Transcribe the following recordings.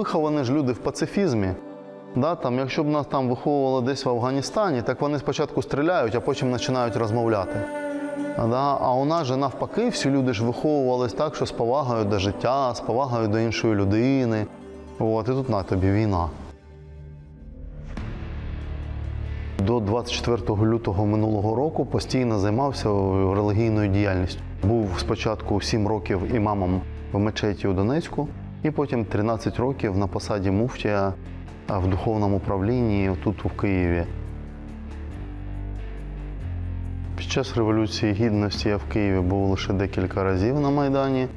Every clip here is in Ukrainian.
виховані ж люди в пацифізмі. Да, там, якщо б нас там виховували десь в Афганістані, так вони спочатку стріляють, а потім починають розмовляти. Да? А у нас же навпаки, всі люди ж виховувались так, що з повагою до життя, з повагою до іншої людини. От, і тут на тобі війна. До 24 лютого минулого року постійно займався релігійною діяльністю. Був спочатку 7 років імамом в мечеті у Донецьку, і потім 13 років на посаді муфтія в духовному управлінні тут, у Києві. Під час Революції Гідності я в Києві був лише декілька разів на Майдані.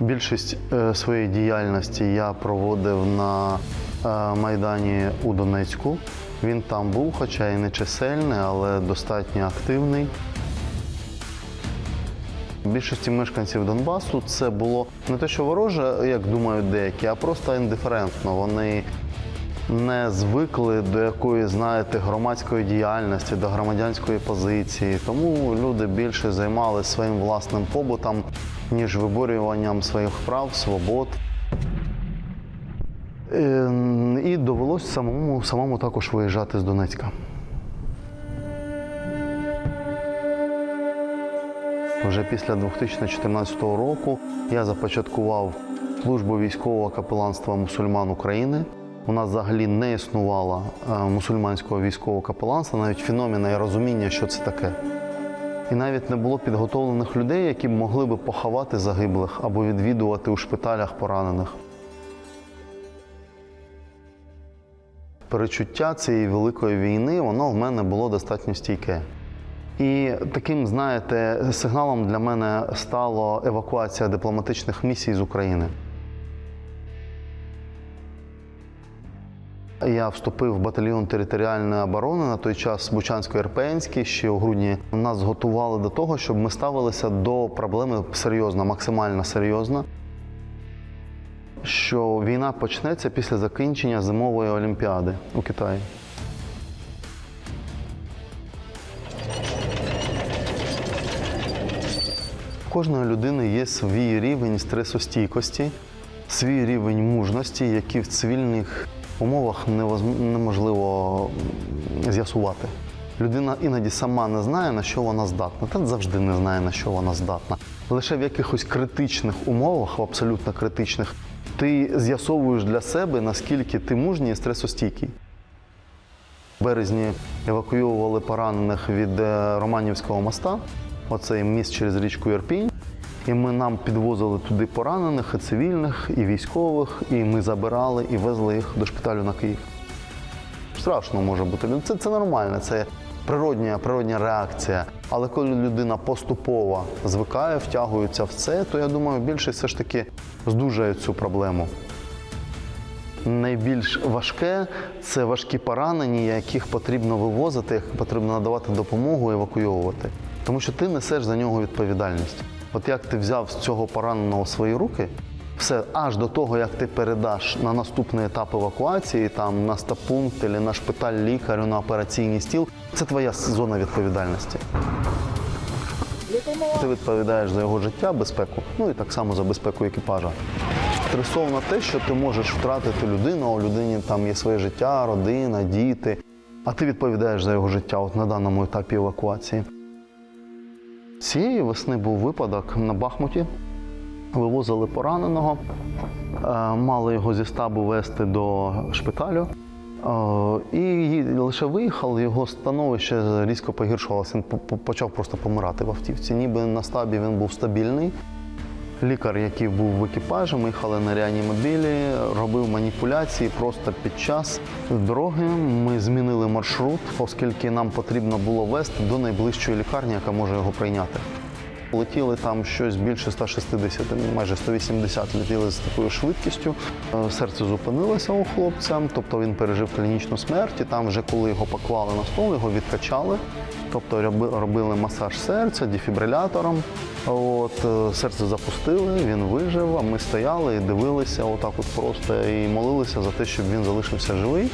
Більшість е, своєї діяльності я проводив на е, Майдані у Донецьку. Він там був, хоча і не чисельний, але достатньо активний. Більшості мешканців Донбасу це було не те, що вороже, як думають деякі, а просто індиферентно. Вони не звикли до якоїсь, знаєте, громадської діяльності, до громадянської позиції. Тому люди більше займалися своїм власним побутом, ніж виборюванням своїх прав, свобод. Е, І довелося самому, самому також виїжджати з Донецька. Вже після 2014 року я започаткував службу військового капеланства мусульман України. У нас взагалі не існувало е, мусульманського військового капеланства, навіть феномена і розуміння, що це таке. І навіть не було підготовлених людей, які б могли би поховати загиблих або відвідувати у шпиталях поранених. Перечуття цієї великої війни, воно в мене було достатньо стійке. І таким, знаєте, сигналом для мене стала евакуація дипломатичних місій з України. Я вступив в батальйон територіальної оборони на той час Бучансько-Ірпенський ще у грудні. Нас готували до того, щоб ми ставилися до проблеми серйозно, максимально серйозно. Що війна почнеться після закінчення зимової олімпіади у Китаї. Кожної людини є свій рівень стресостійкості, свій рівень мужності, який в цивільних умовах неможливо з'ясувати. Людина іноді сама не знає, на що вона здатна, та завжди не знає, на що вона здатна. Лише в якихось критичних умовах, в абсолютно критичних, ти з'ясовуєш для себе, наскільки ти мужній і стресостійкий. В березні евакуювали поранених від е, Романівського моста, оцей міст через річку Ірпінь. І ми нам підвозили туди поранених, і цивільних, і військових, і ми забирали і везли їх до шпиталю на Київ. Страшно може бути. Це, це нормально, це природня, природня реакція. Але коли людина поступово звикає, втягується в це, то я думаю, більшість все ж таки здужає цю проблему. Найбільш важке це важкі поранені, яких потрібно вивозити, яким потрібно надавати допомогу, евакуйовувати. Тому що ти несеш за нього відповідальність. От як ти взяв з цього пораненого свої руки, все аж до того, як ти передаш на наступний етап евакуації, там на стапункт, на шпиталь лікарю, на операційний стіл, це твоя зона відповідальності. Ти відповідаєш за його життя, безпеку, ну і так само за безпеку екіпажа. Стресовно те, що ти можеш втратити людину, у людині там є своє життя, родина, діти, а ти відповідаєш за його життя от на даному етапі евакуації. Цієї весни був випадок на Бахмуті. Вивозили пораненого, е, мали його зі штабу вести до шпиталю. Е, І лише виїхали, його становище різко погіршувалося. Він по- по- почав просто помирати в автівці. Ніби на стабі він був стабільний. Лікар, який був в екіпажі, ми їхали на реанімобілі, робив маніпуляції просто під час дороги. Ми змінили маршрут, оскільки нам потрібно було вести до найближчої лікарні, яка може його прийняти. Летіли там щось більше 160, майже 180 летіли з такою швидкістю. Е, Серце зупинилося у хлопця, тобто він пережив клінічну смерть. І там, вже коли його поклали на стол, його відкачали. Тобто роби- робили масаж серця дефібрилятором. От, е, серце запустили, він вижив, а ми стояли і дивилися отак от просто і молилися за те, щоб він залишився живий.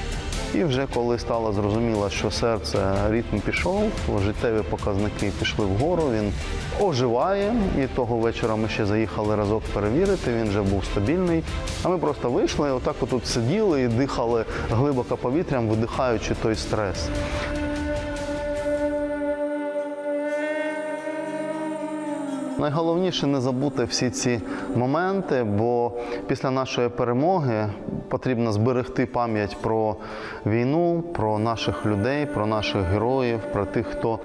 І вже коли стало зрозуміло, що серце ритм пішов, життєві показники пішли вгору, він оживає. І того вечора ми ще заїхали разок перевірити. Він вже був стабільний. А ми просто вийшли, отак отут сиділи і дихали глибоко повітрям, видихаючи той стрес. Найголовніше не забути всі ці моменти, бо після нашої перемоги потрібно зберегти пам'ять про війну, про наших людей, про наших героїв, про тих, хто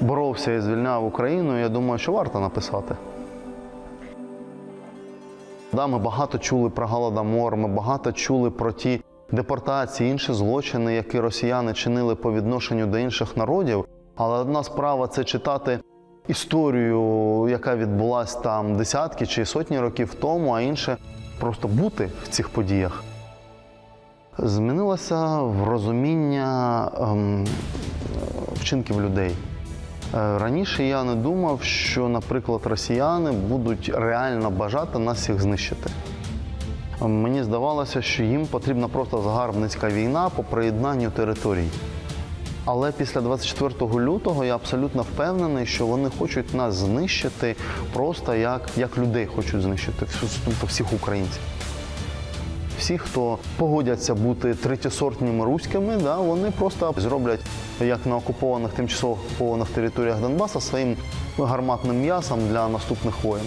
боровся і звільняв Україну. Я думаю, що варто написати. Да, ми багато чули про голодомор, ми багато чули про ті депортації, інші злочини, які росіяни чинили по відношенню до інших народів. Але одна справа це читати історію, яка відбулася там десятки чи сотні років тому, а інше просто бути в цих подіях. Змінилося в розуміння ем, вчинків людей. Е, Раніше я не думав, що, наприклад, росіяни будуть реально бажати нас всіх знищити. Е, Мені здавалося, що їм потрібна просто загарбницька війна по приєднанню територій. Але після 24 лютого я абсолютно впевнений, що вони хочуть нас знищити просто як, як людей хочуть знищити, тобто всіх українців. Всі, хто погодяться бути третєсортними руськими, да, вони просто зроблять, як на окупованих тимчасово окупованих територіях Донбасу, своїм гарматним м'ясом для наступних воїн.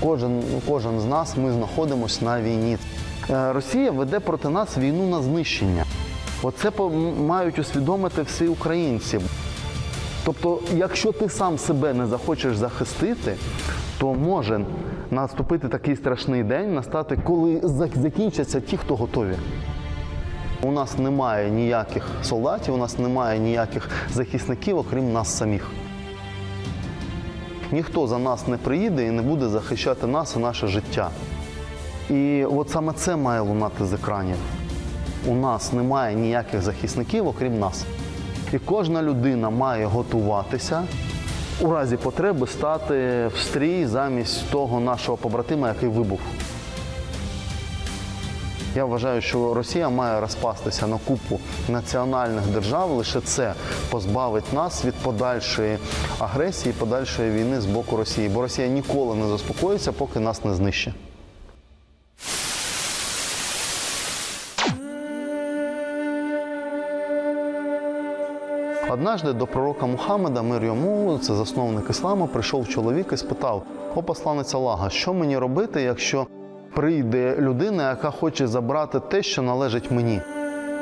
Кожен, кожен з нас ми знаходимося на війні. Е, Росія веде проти нас війну на знищення. Оце мають усвідомити всі українці. Тобто, якщо ти сам себе не захочеш захистити, то може наступити такий страшний день, настати, коли закінчаться ті, хто готові. У нас немає ніяких солдатів, у нас немає ніяких захисників, окрім нас самих. Ніхто за нас не приїде і не буде захищати нас і наше життя. І от саме це має лунати з екранів. У нас немає ніяких захисників, окрім нас. І кожна людина має готуватися у разі потреби стати в стрій замість того нашого побратима, який вибух. Я вважаю, що Росія має розпастися на купу національних держав. Лише це позбавить нас від подальшої агресії, подальшої війни з боку Росії. Бо Росія ніколи не заспокоїться, поки нас не знищить. Однажды до пророка Мухаммеда, мир йому, це засновник ісламу, прийшов чоловік і спитав: О посланець Аллаха, що мені робити, якщо прийде людина, яка хоче забрати те, що належить мені?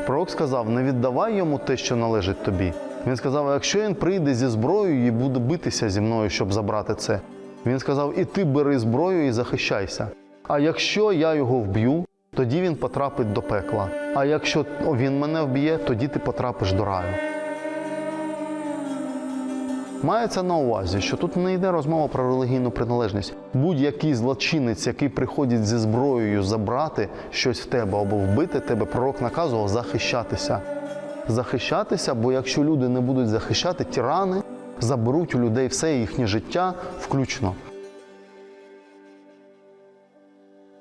Пророк сказав: не віддавай йому те, що належить тобі. Він сказав: якщо він прийде зі зброєю і буде битися зі мною, щоб забрати це. Він сказав: і ти бери зброю і захищайся. А якщо я його вб'ю, тоді він потрапить до пекла. А якщо він мене вб'є, тоді ти потрапиш до раю. Мається на увазі, що тут не йде розмова про релігійну приналежність. Будь-який злочинець, який приходить зі зброєю забрати щось в тебе або вбити тебе, пророк наказував захищатися. Захищатися, бо якщо люди не будуть захищати, тирани заберуть у людей все їхнє життя, включно